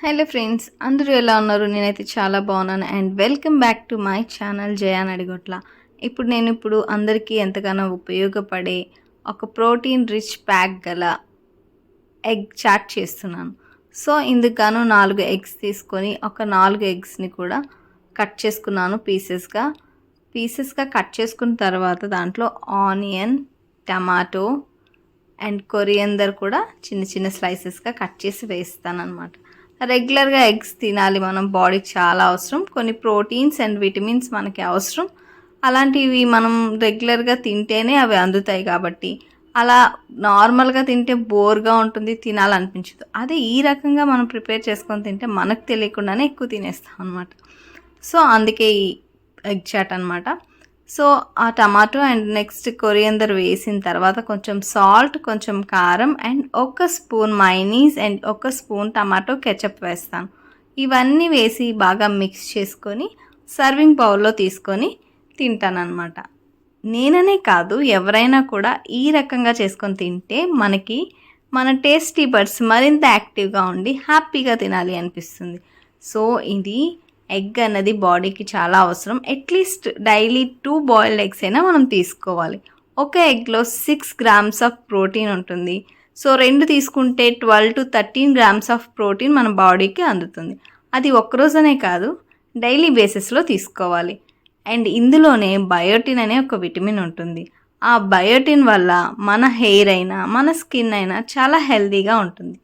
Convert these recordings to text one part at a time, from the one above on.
Hello friends అందరూ ఎలా ఉన్నారు? నేనైతే చాలా బాగున్నాను. And welcome back to my channel Jayan Adigotla ఇప్పుడు నేను ఇప్పుడు అందరికీ ఎంతగానో ఉపయోగపడే ఒక ప్రోటీన్ రిచ్ ప్యాక్ గల ఎగ్ చాట్ చేస్తున్నాను. సో ఇందుకు నాలుగు ఎగ్స్ తీసుకొని ఒక నాలుగు ఎగ్స్ని కూడా కట్ చేసుకున్నాను పీసెస్గా. పీసెస్గా కట్ చేసుకున్న తర్వాత దాంట్లో ఆనియన్ టమాటో అండ్ కొరియందర్ కూడా చిన్న చిన్న స్లైసెస్గా కట్ చేసి వేస్తాను అనమాట రెగ్యులర్గా ఎగ్స్ తినాలి మనం బాడీకి చాలా అవసరం. కొన్ని ప్రోటీన్స్ అండ్ విటమిన్స్ మనకి అవసరం. అలాంటివి మనం రెగ్యులర్గా తింటేనే అవి అందుతాయి కాబట్టి. అలా నార్మల్గా తింటే బోర్గా ఉంటుంది తినాలనిపించదు. అదే ఈ రకంగా మనం ప్రిపేర్ చేసుకొని తింటే మనకు తెలియకుండానే ఎక్కువ తినేస్తాం అనమాట సో అందుకే ఈ ఎగ్ చాట్ అనమాట సో ఆ టమాటో అండ్ నెక్స్ట్ కొరియందర్ వేసిన తర్వాత కొంచెం సాల్ట్ కొంచెం కారం అండ్ ఒక స్పూన్ మైనీస్ అండ్ ఒక స్పూన్ టమాటో కెచప్ వేస్తాను. ఇవన్నీ వేసి బాగా మిక్స్ చేసుకొని సర్వింగ్ బౌల్లో తీసుకొని తింటానన్నమాట. నేననే కాదు ఎవరైనా కూడా ఈ రకంగా చేసుకొని తింటే మనకి మన టేస్టీ బడ్స్ మరింత యాక్టివ్గా ఉండి హ్యాపీగా తినాలి అనిపిస్తుంది. సో ఇది ఎగ్ అన్నది బాడీకి చాలా అవసరం. At least daily two boiled eggs అయినా మనం తీసుకోవాలి. ఒక ఎగ్లో సిక్స్ గ్రామ్స్ ఆఫ్ ప్రోటీన్ ఉంటుంది. సో రెండు తీసుకుంటే twelve to thirteen grams of protein మన బాడీకి అందుతుంది. అది ఒక్కరోజనే కాదు డైలీ బేసిస్లో తీసుకోవాలి. అండ్ ఇందులోనే బయోటిన్ అనే ఒక విటమిన్ ఉంటుంది. ఆ బయోటిన్ వల్ల మన హెయిర్ అయినా మన స్కిన్ అయినా చాలా హెల్దీగా ఉంటుంది.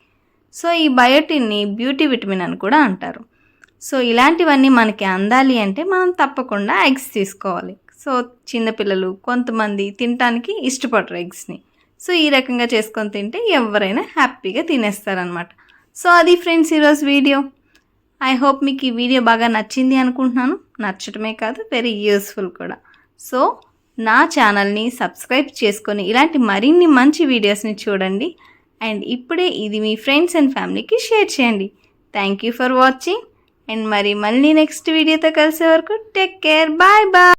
సో ఈ బయోటిన్ని బ్యూటీ విటమిన్ అని కూడా అంటారు. సో ఇలాంటివన్నీ మనకి అందాలి అంటే మనం తప్పకుండా ఎగ్స్ తీసుకోవాలి. సో చిన్నపిల్లలు కొంతమంది తినటానికి ఇష్టపడరు ఎగ్స్ని. సో ఈ రకంగా చేసుకొని తింటే ఎవరైనా హ్యాపీగా తినేస్తారనమాట సో అది ఫ్రెండ్స్ ఈరోజు వీడియో. ఐ హోప్ మీకు ఈ వీడియో బాగా నచ్చింది అనుకుంటున్నాను. నచ్చటమే కాదు వెరీ యూస్ఫుల్ కూడా. సో నా ఛానల్ని సబ్స్క్రైబ్ చేసుకొని ఇలాంటి మరిన్ని మంచి వీడియోస్ని చూడండి. అండ్ ఇప్పుడే ఇది మీ ఫ్రెండ్స్ అండ్ ఫ్యామిలీకి షేర్ చేయండి. Thank you for watching. And మరి మళ్ళీ నెక్స్ట్ వీడియోతో కలిసే వరకు టేక్ కేర్ బాయ్ బాయ్